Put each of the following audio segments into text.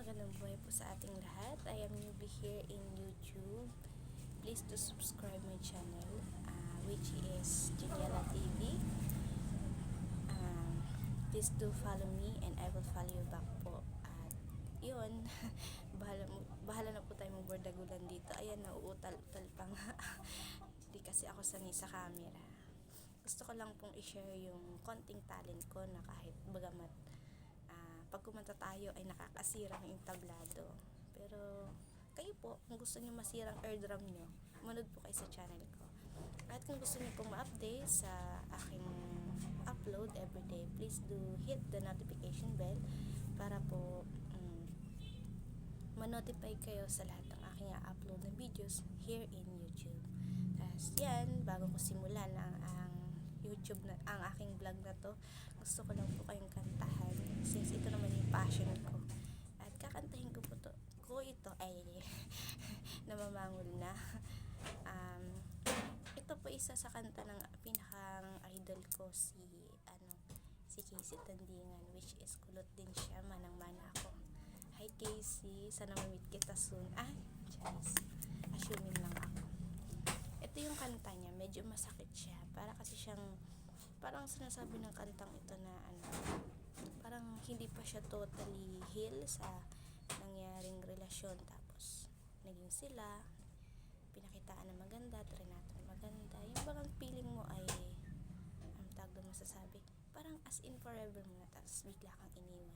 magandang buhay po sa ating lahat. I am newbie here in YouTube. Please to subscribe my channel, uh, which is Juliela TV. Um, please do follow me and I will follow you back po. At yun, bahala, mo- bahala na po tayo magbordagulan dito. Ayan, nauutal-utal pa nga. Hindi kasi ako sanay sa camera. Gusto ko lang pong i-share yung konting talent ko na kahit bagamat kumanta tayo ay nakakasira ng entablado. Pero kayo po, kung gusto niyo masirang eardrum nyo, manood po kayo sa channel ko. At kung gusto niyo pong ma-update sa aking upload everyday, please do hit the notification bell para po mm, ma-notify kayo sa lahat ng aking upload na videos here in YouTube. Tapos yan, bago ko simulan ang, ang YouTube na, ang aking vlog na to, gusto ko lang po kayong kantahan since passion ko. At kakantahin ko po to, ko ito, ay, namamangol na. Um, ito po isa sa kanta ng pinakang idol ko si, ano, si Casey Tandingan, which is kulot din siya, manang-mana ako. Hi Casey, sana mamit kita soon. Ah, Charis. Assuming lang ako. Ito yung kanta niya, medyo masakit siya. Para kasi siyang, parang sinasabi ng kantang ito na ano, parang hindi pa siya totally heal sa nangyaring relasyon. Tapos, naging sila, pinakitaan na maganda, trinato na maganda. Yung parang feeling mo ay, ang tag doon masasabi, parang as in forever mo na, tapos bigla kang iniwan.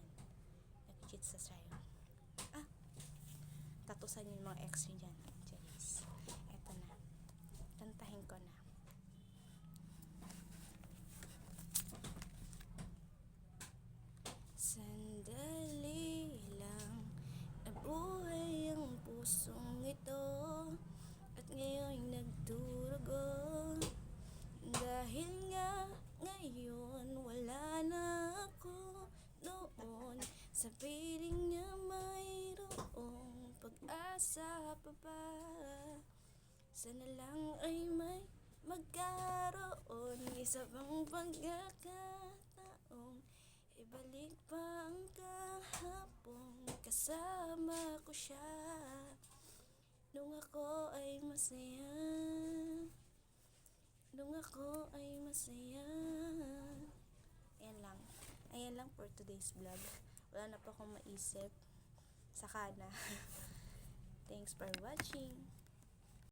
Nag-cheat sa sayo. Ah, tatusan yung mga ex nyo dyan. Sa piling niya mayroong pag-asa pa ba? Sana lang ay may magkaroon Isa pang pagkakataong Ibalik pa ang kahapon Kasama ko siya. Nung ako ay masaya Nung ako ay masaya. Ayan lang. Ayan lang for today's vlog Wala na pa akong maisip. Saka na. Thanks for watching